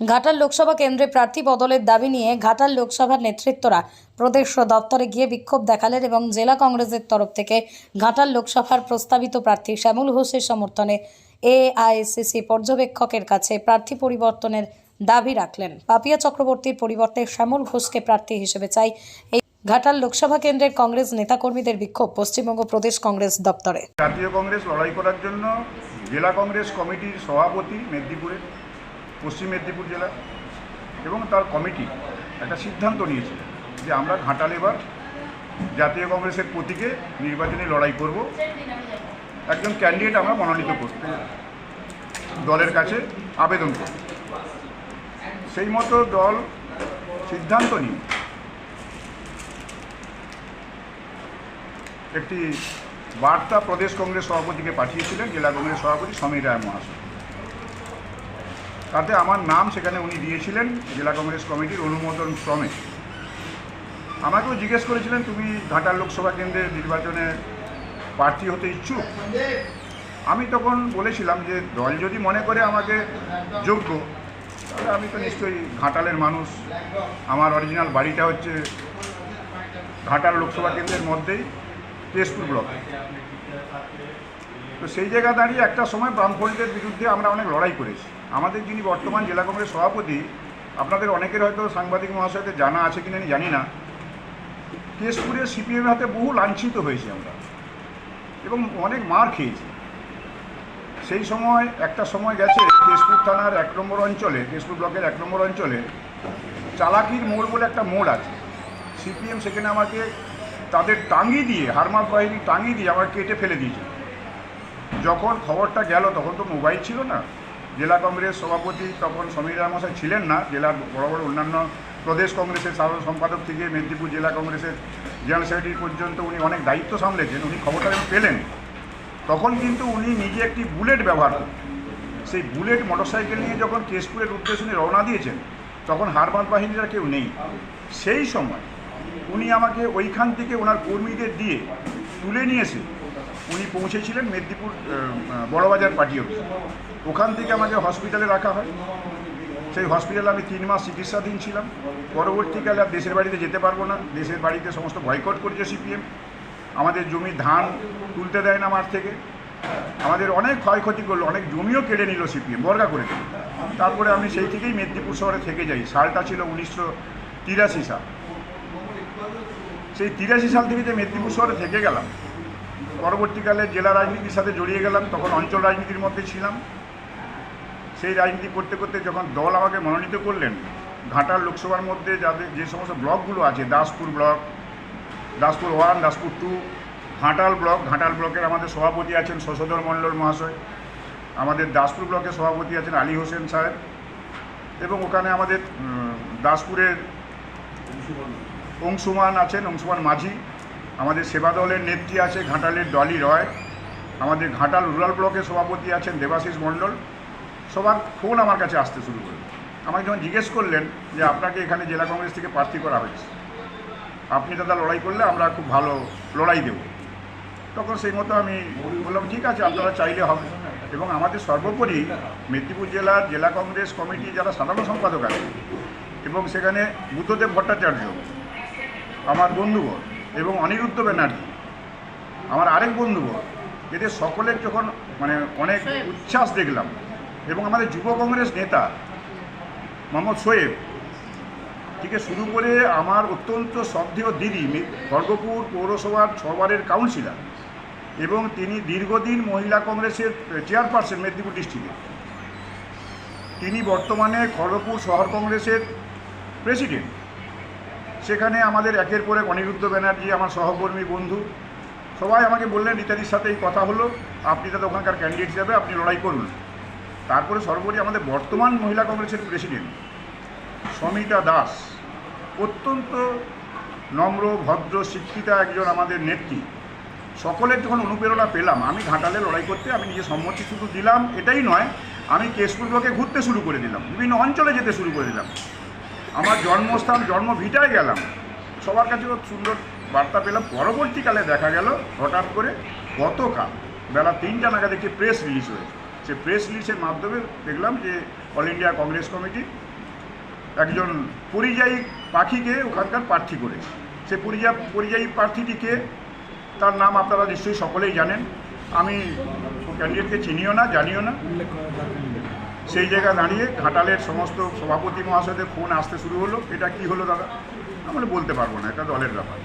ঘাটাল লোকসভা কেন্দ্রে প্রার্থী বদলের দাবি নিয়ে ঘাটাল লোকসভার নেতৃত্বরা প্রদেশ দপ্তরে গিয়ে বিক্ষোভ দেখালেন এবং জেলা কংগ্রেসের তরফ থেকে ঘাটাল লোকসভার প্রস্তাবিত প্রার্থী শ্যামল ঘোষের সমর্থনে এআইসিসি পর্যবেক্ষকের কাছে প্রার্থী পরিবর্তনের দাবি রাখলেন। পাপিয়া চক্রবর্তীর পরিবর্তে শ্যামল ঘোষকে প্রার্থী হিসেবে চাই এই ঘাটাল লোকসভা কেন্দ্রের কংগ্রেস নেতাকর্মীদের বিক্ষোভ পশ্চিমবঙ্গ প্রদেশ কংগ্রেস দপ্তরে। জাতীয় কংগ্রেস লড়াই করার জন্য জেলা কংগ্রেস কমিটির সভাপতি মেদিনীপুরের পশ্চিম মেদিনীপুর জেলা এবং তার কমিটি একটা সিদ্ধান্ত নিয়েছে যে আমরা ঘাটাল এবার জাতীয় কংগ্রেসের প্রতীকে নির্বাচনী লড়াই করব। একজন ক্যান্ডিডেট আমরা মনোনীত করতে দলের কাছে আবেদন করব। সেই মতো দল সিদ্ধান্ত নিয়ে একটি বার্তা প্রদেশ কংগ্রেস সভাপতিকে পাঠিয়েছিলেন, জেলা কংগ্রেস সভাপতি সমীর রায় মহাশয়। তাতে আমার নাম সেখানে উনি দিয়েছিলেন, জেলা কংগ্রেস কমিটির অনুমোদন ক্রমে। আমাকেও জিজ্ঞেস করেছিলেন, তুমি ঘাটাল লোকসভা কেন্দ্রের নির্বাচনে প্রার্থী হতে ইচ্ছুক? আমি তখন বলেছিলাম যে, দল যদি মনে করে আমাকে যোগ্য, তাহলে আমি তো নিশ্চয়ই ঘাটালের মানুষ। আমার অরিজিনাল বাড়িটা হচ্ছে ঘাটাল লোকসভা কেন্দ্রের মধ্যেই তেজপুর ব্লক। তো সেই জায়গা দাঁড়িয়ে একটা সময় বামফ্রন্টের বিরুদ্ধে আমরা অনেক লড়াই করেছি। আমাদের যিনি বর্তমান জেলা কংগ্রেস সভাপতি, আপনাদের অনেকের হয়তো সাংবাদিক মহাশয়দের জানা আছে কিনা আমি জানি না কেশপুরে সিপিএমের হাতে বহু লাঞ্ছিত হয়েছি আমরা এবং অনেক মার খেয়েছি। সেই সময়, একটা সময় গেছে কেশপুর থানার এক নম্বর অঞ্চলে কেশপুর ব্লকের এক নম্বর অঞ্চলে চালাকির মোড় বলে একটা মোড় আছে। সিপিএম সেখানে আমাকে তাদের টাঙ্গি দিয়ে হারমাত বাহিনী টাঙ্গি দিয়ে আমার কেটে ফেলে দিয়েছে যখন খবরটা গেল, তখন তো মোবাইল ছিল না। জেলা কংগ্রেস সভাপতি তখন সমীর মশাই ছিলেন না, জেলার বড় বড় অন্যান্য প্রদেশ কংগ্রেসের সাধারণ সম্পাদক থেকে মেদিনীপুর জেলা কংগ্রেসের জেনারেল সেক্রেটারি পর্যন্ত উনি অনেক দায়িত্ব সামলেছেন, উনি খবরটা যখন পেলেন। তখন কিন্তু উনি নিজে একটি বুলেট ব্যবহার সেই বুলেট মোটরসাইকেল নিয়ে যখন কেশপুরের উদ্দেশ্যে উনি রওনা দিয়েছেন, তখন হারবাদ বাহিনীরা কেউ নেই। সেই সময় উনি আমাকে ওইখান থেকে ওনার কর্মীদের দিয়ে তুলে নিয়ে এসে উনি পৌঁছেছিলেন মেদিনীপুর বড়বাজার পার্টি অফিস। ওখান থেকে আমাকে হসপিটালে রাখা হয়। সেই হসপিটালে আমি তিন মাস চিকিৎসাধীন ছিলাম। পরবর্তীকালে আর দেশের বাড়িতে যেতে পারব না। দেশের বাড়িতে সমস্ত বয়কট করেছে সিপিএম। আমাদের জমি ধান তুলতে দেয় না মাঠ থেকে। আমাদের অনেক ক্ষয়ক্ষতি করল, অনেক জমিও কেড়ে নিল সিপিএম, বর্গা করে। দিল তারপরে আমি সেই থেকেই মেদিনীপুর শহরে থেকে যাই। সালটা ছিল উনিশশো তিরাশি সাল। সেই তিরাশি সাল থেকে যে মেদিনীপুর শহরে থেকে গেলাম পরবর্তীকালে জেলা রাজনীতির সাথে জড়িয়ে গেলাম, তখন অঞ্চল রাজনীতির মধ্যে ছিলাম। সেই রাজনীতি করতে করতে যখন দল আমাকে মনোনীত করলেন, ঘাটাল লোকসভার মধ্যে যাদের যে সমস্ত ব্লকগুলো আছে, Daspur block, Daspur one, Daspur two, Ghatal block, Ghatal ব্লকের আমাদের সভাপতি আছেন শশধর মণ্ডল মহাশয়, আমাদের দাসপুর ব্লকের সভাপতি আছেন আলী হোসেন সাহেব, এবং ওখানে আমাদের দাসপুরের অংশুমান আছেন, অংশুমান মাঝি আমাদের সেবা দলের নেত্রী আছে, ঘাটালের ডলি রয়। আমাদের ঘাটাল রুরাল ব্লকের সভাপতি আছেন দেবাশিস মণ্ডল। সবার ফোন আমার কাছে আসতে শুরু করল আমাকে যখন জিজ্ঞেস করলেন যে আপনাকে এখানে জেলা কংগ্রেস থেকে প্রার্থী করা হয়েছে, আপনি দাদা লড়াই করলে আমরা খুব ভালো লড়াই দেব। তখন সেই মতো আমি বললাম, ঠিক আছে, আপনারা চাইলে হবে। এবং আমাদের সর্বোপরি মেদিনীপুর জেলার জেলা কংগ্রেস কমিটি যারা সাধারণ সম্পাদক আছে এবং সেখানে বুদ্ধদেব ভট্টাচার্য, আমার বন্ধুগণ এবং অনিরুদ্ধ ব্যানার্জি আমার আরেক বন্ধুগণ এদের সকলের যখন মানে অনেক উচ্ছ্বাস দেখলাম এবং আমাদের যুব কংগ্রেস নেতা মোহাম্মদ সোয়েব থেকে শুরু করে আমার অত্যন্ত শ্রদ্ধেয় দিদি খড়গপুর পৌরসভার ছবারের কাউন্সিলর এবং তিনি দীর্ঘদিন মহিলা কংগ্রেসের চেয়ারপারসন মেদিনীপুর ডিস্ট্রিক্টে তিনি বর্তমানে খড়গপুর শহর কংগ্রেসের প্রেসিডেন্ট সেখানে আমাদের একের পর এক অনিরুদ্ধ ব্যানার্জি, আমার সহকর্মী বন্ধু, সবাই আমাকে বললেন, ইত্যাদির সাথে এই কথা হলো, আপনি তাদের ওখানকার ক্যান্ডিডেট হিসাবে আপনি লড়াই করুন। তারপরে সর্বোপরি আমাদের বর্তমান মহিলা কংগ্রেসের প্রেসিডেন্ট সমিতা দাস, অত্যন্ত নম্র, ভদ্র, শিক্ষিতা একজন আমাদের নেত্রী। সকলের যখন অনুপ্রেরণা পেলাম, আমি ঘাটালে লড়াই করতে, আমি নিজে সম্মতি শুধু দিলাম, এটাই নয়, আমি কেশপুর ব্লকে ঘুরতে শুরু করে দিলাম, বিভিন্ন অঞ্চলে যেতে শুরু করে দিলাম। আমার জন্মস্থান জন্মভিটায় গেলাম। সবার কাছে খুব সুন্দর বার্তা পেলাম। পরবর্তীকালে দেখা গেল, হঠাৎ করে গতকাল বেলা তিনটা নাগাদ একটি প্রেস রিলিজ হয়েছে। সে প্রেস রিলিজের মাধ্যমে দেখলাম যে অল ইন্ডিয়া কংগ্রেস কমিটি একজন পরিযায়ী পাখিকে ওখানকার প্রার্থী করেছে। সে পরিযা, পরিযায়ী প্রার্থীটিকে, তার নাম আপনারা নিশ্চয়ই সকলেই জানেন। আমি ক্যান্ডিডেটকে চিনিও না, জানিও না। সেই জায়গায় দাঁড়িয়ে ঘাটালের সমস্ত সভাপতি মহাশয়দের ফোন আসতে শুরু হলো। এটা কি হলো দাদা? আমরা বলতে পারব না, এটা দলের ব্যাপার।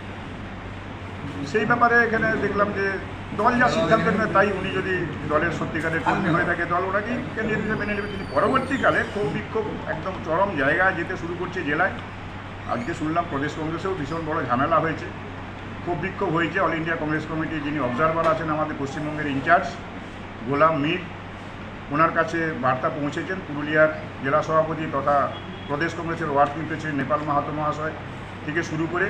সেই ব্যাপারে এখানে দেখলাম যে দল যা সিদ্ধান্ত নেয় তাই উনি যদি দলের সত্যিকারের কর্মী হয়ে থাকে, দল ওনাকেই কেন্দ্রীয় হিসেবে মেনে নেবে? কিন্তু পরবর্তীকালে ক্ষোভ বিক্ষোভ একদম চরম জায়গায় যেতে শুরু করছে জেলায়। আজকে শুনলাম প্রদেশ কংগ্রেসেও ভীষণ বড় ঝামেলা হয়েছে। ক্ষোভ বিক্ষোভ হয়েছে। অল ইন্ডিয়া কংগ্রেস কমিটি যিনি অবজারভার আছেন আমাদের পশ্চিমবঙ্গের ইনচার্জ গোলাম মীর। ওনার কাছে বার্তা পৌঁছেছেন পুরুলিয়ার জেলা সভাপতি তথা প্রদেশ কংগ্রেসের ওয়ার্কিং প্রেসিডেন্ট নেপাল মাহাতো মহাশয় থেকে শুরু করে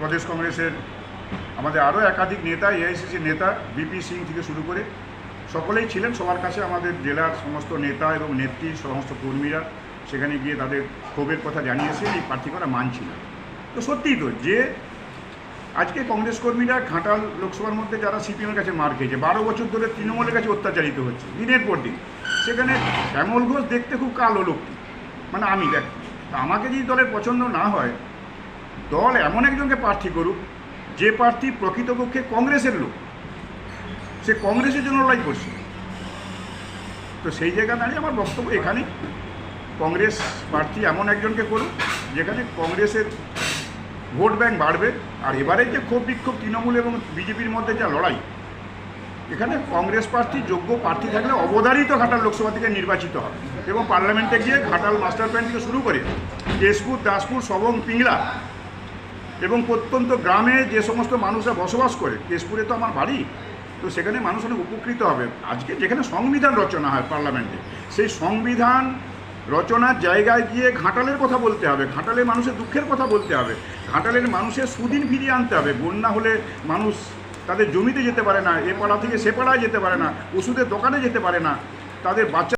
প্রদেশ কংগ্রেসের আমাদের আরও একাধিক নেতা এআইসিসির নেতা, বিপি সিং থেকে শুরু করে সকলেই ছিলেন সবার কাছে আমাদের জেলার সমস্ত নেতা এবং নেত্রী, সমস্ত কর্মীরা সেখানে গিয়ে তাদের ক্ষোভের কথা জানিয়েছেন, এই প্রার্থী করা মানছিল তো সত্যিই তো, যে আজকে কংগ্রেস কর্মীরা ঘাটাল লোকসভার মধ্যে যারা সিপিএমের কাছে মার খেয়েছে, বারো বছর ধরে তৃণমূলের কাছে অত্যাচারিত হচ্ছে, দিনের পর দিন। সেখানে শ্যামল ঘোষ দেখতে খুব কালো লোকটি মানে আমি দেখ আমাকে যদি দলের পছন্দ না হয়, দল এমন একজনকে প্রার্থী করুক, যে প্রার্থী প্রকৃতপক্ষে কংগ্রেসের লোক, সে কংগ্রেসের জন্য লড়াই করছে। তো সেই জায়গা দাঁড়িয়ে আমার বক্তব্য এখানেই। কংগ্রেস প্রার্থী এমন একজনকে করুক, যেখানে কংগ্রেসের ভোট ব্যাংক বাড়বে, আর এবারে যে ক্ষোভ বিক্ষোভ তৃণমূল এবং বিজেপির মধ্যে যা লড়াই, এখানে কংগ্রেস প্রার্থী, যোগ্য প্রার্থী থাকলে অবধারিত ঘাটাল লোকসভা থেকে নির্বাচিত হবে। এবং পার্লামেন্টে গিয়ে ঘাটাল মাস্টার প্ল্যান থেকে শুরু করে কেশপুর দাসপুর, সবং, পিংলা এবং প্রত্যন্ত গ্রামে যে সমস্ত মানুষরা বসবাস করে কেশপুরে তো আমার বাড়ি, তো সেখানে মানুষ অনেক উপকৃত হবে। আজকে যেখানে সংবিধান রচনা হয় পার্লামেন্টে, সেই সংবিধান রচনার জায়গায় গিয়ে ঘাটালের কথা বলতে হবে, ঘাটালের মানুষের দুঃখের কথা বলতে হবে, ঘাটালের মানুষের সুদিন ফিরিয়ে আনতে হবে, বন্যা হলে মানুষ তাদের জমিতে যেতে পারে না, এ পাড়া থেকে সে পাড়ায় যেতে পারে না, ওষুধের দোকানে যেতে পারে না, তাদের বাচ্চা